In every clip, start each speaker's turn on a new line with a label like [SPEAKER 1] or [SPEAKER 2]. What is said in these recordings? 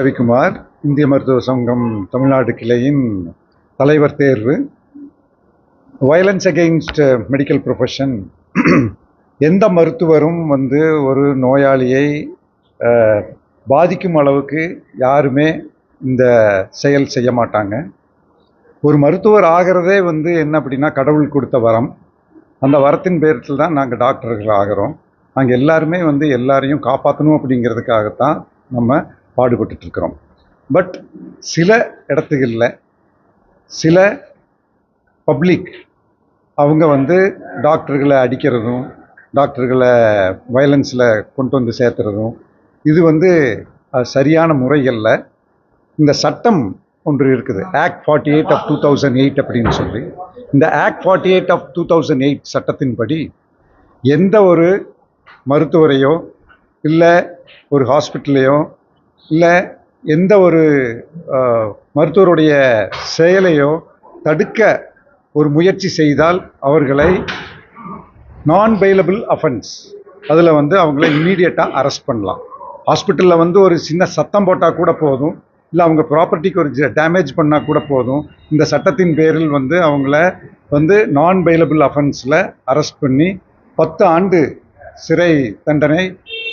[SPEAKER 1] ரவிக்குமார் இந்திய மருத்துவ சங்கம் தமிழ்நாடு கிளையின் தலைவர் தேர்வு. வயலன்ஸ் அகெயின்ஸ்ட் மெடிக்கல் ப்ரொஃபஷன் எந்த மருத்துவரும் வந்து ஒரு நோயாளியை பாதிக்கும் அளவுக்கு யாருமே இந்த செயல் செய்ய மாட்டாங்க. ஒரு மருத்துவர் ஆகிறதே வந்து என்ன அப்படின்னா கடவுள் கொடுத்த வரம். அந்த வரத்தின் பேரில் தான் நாங்கள் டாக்டர்கள் ஆகிறோம். நாங்கள் எல்லாருமே வந்து எல்லாரையும் காப்பாற்றணும் அப்படிங்கிறதுக்காகத்தான் நம்ம பாடுபட்டுருக்கிறோம் பட் சில இடத்துகளில் சில பப்ளிக் அவங்க வந்து டாக்டர்களை அடிக்கிறதும் டாக்டர்களை வயலன்ஸில் கொண்டு வந்து சேர்த்துறதும் இது வந்து சரியான முறைகளில் இந்த சட்டம் ஒன்று இருக்குது. Act forty eight of two thousand eight அப்படின்னு சொல்லி. இந்த act forty eight of two thousand eight சட்டத்தின்படி எந்த ஒரு மருத்துவரையோ இல்லை ஒரு ஹாஸ்பிட்டலையோ இல்லை எந்த ஒரு மருத்துவருடைய செயலையோ தடுக்க ஒரு முயற்சி செய்தால் அவர்களை நான் பெயிலபிள் அஃபென்ஸ் அதில் வந்து அவங்கள இம்மீடியட்டாக அரெஸ்ட் பண்ணலாம். ஹாஸ்பிட்டலில் வந்து ஒரு சின்ன சத்தம் போட்டால் கூட போதும். இல்லை அவங்க ப்ராப்பர்ட்டிக்கு ஒரு டேமேஜ் பண்ணால் கூட போதும். இந்த சட்டத்தின் பேரில் வந்து அவங்கள வந்து நான் பெயிலபிள் அஃபென்ஸில் அரெஸ்ட் பண்ணி பத்து ஆண்டு சிறை தண்டனை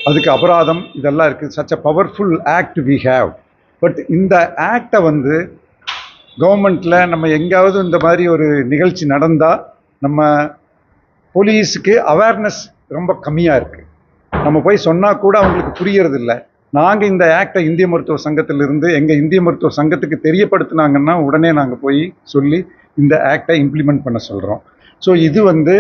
[SPEAKER 1] அதுக்கு அபராதம் இதெல்லாம் இருக்குது such a powerful act we have but இந்த ஆக்டை வந்து கவர்மெண்ட்டில் நம்ம எங்கேயாவது இந்த மாதிரி ஒரு நிகழ்ச்சி நடந்தால் நம்ம போலீஸுக்கு அவேர்னஸ் ரொம்ப கம்மியாக இருக்குது நம்ம போய் சொன்னால் கூட அவங்களுக்கு புரியறது இல்லை நாங்கள் இந்த ஆக்டை இந்திய மருத்துவ சங்கத்திலிருந்து எங்கள் இந்திய மருத்துவ சங்கத்துக்கு தெரியப்படுத்துனாங்கன்னா உடனே நாங்கள் போய் சொல்லி இந்த ஆக்டை இம்ப்ளிமெண்ட் பண்ண சொல்கிறோம் ஸோ இது வந்து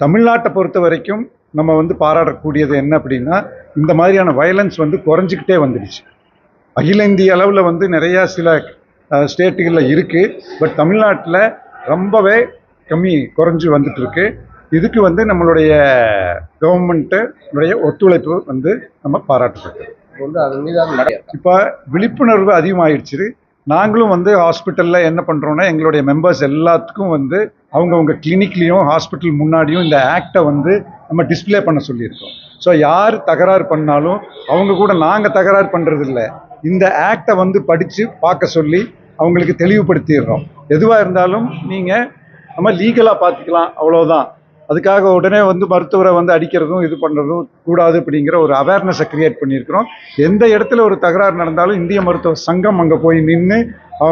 [SPEAKER 1] தமிழ்நாட்டை பொறுத்த வரைக்கும் நம்ம வந்து பாராட்டக்கூடியது என்ன அப்படின்னா இந்த மாதிரியான வயலன்ஸ் வந்து குறைஞ்சிக்கிட்டே வந்துடுச்சு. அகில இந்திய அளவில் வந்து நிறையா சில ஸ்டேட்டுகளில் இருக்குது பட் தமிழ்நாட்டில் ரொம்பவே கம்மி குறைஞ்சு வந்துட்டு இருக்கு இதுக்கு வந்து நம்மளுடைய கவர்மெண்ட்டுடைய ஒத்துழைப்பு வந்து நம்ம பாராட்டுறோம்
[SPEAKER 2] இப்போ
[SPEAKER 1] விழிப்புணர்வு அதிகமாகிடுச்சு நாங்களும் வந்து ஹாஸ்பிட்டலில் என்ன பண்ணுறோன்னா எங்களுடைய மெம்பர்ஸ் எல்லாத்துக்கும் வந்து அவங்கவுங்க கிளினிக்லேயும் ஹாஸ்பிட்டல் முன்னாடியும் இந்த ஆக்டை வந்து நம்ம டிஸ்ப்ளே பண்ண சொல்லியிருக்கோம். ஸோ யார் தகராறு பண்ணாலும் அவங்க கூட நாங்கள் தகராறு பண்ணுறதில்ல இந்த ஆக்டை வந்து படித்து பார்க்க சொல்லி அவங்களுக்கு தெளிவுபடுத்திடுறோம். எதுவாக இருந்தாலும் நீங்கள் நம்ம லீகலாக பார்த்துக்கலாம் அவ்வளோதான் அதுக்காக உடனே வந்து மருத்துவரை வந்து அடிக்கிறதும் இது பண்ணுறதும் கூடாது அப்படிங்கிற ஒரு அவேர்னஸை க்ரியேட் பண்ணியிருக்கிறோம். எந்த இடத்துல ஒரு தகராறு நடந்தாலும் இந்திய மருத்துவ சங்கம் அங்கே போய் நின்று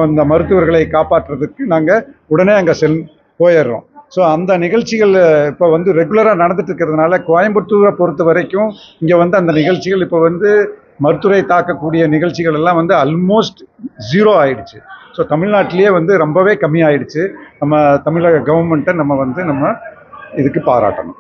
[SPEAKER 1] அந்த மருத்துவர்களை காப்பாற்றுறதுக்கு நாங்கள் உடனே அங்கே செல் போயிடுறோம். ஸோ அந்த நிகழ்ச்சிகள் இப்போ வந்து ரெகுலராக நடந்துட்டு இருக்கிறதுனால கோயம்புத்தூரை பொறுத்த வரைக்கும் இங்கே வந்து அந்த நிகழ்ச்சிகள் இப்போ வந்து மருத்துவரை தாக்கக்கூடிய நிகழ்ச்சிகள் எல்லாம் வந்து அல்மோஸ்ட் ஜீரோ ஆயிடுச்சு. ஸோ தமிழ்நாட்டிலேயே வந்து ரொம்பவே கம்மியாயிடுச்சு. நம்ம தமிழக கவர்மெண்ட்டை நம்ம வந்து நம்ம இதுக்கு பாராட்டணும்.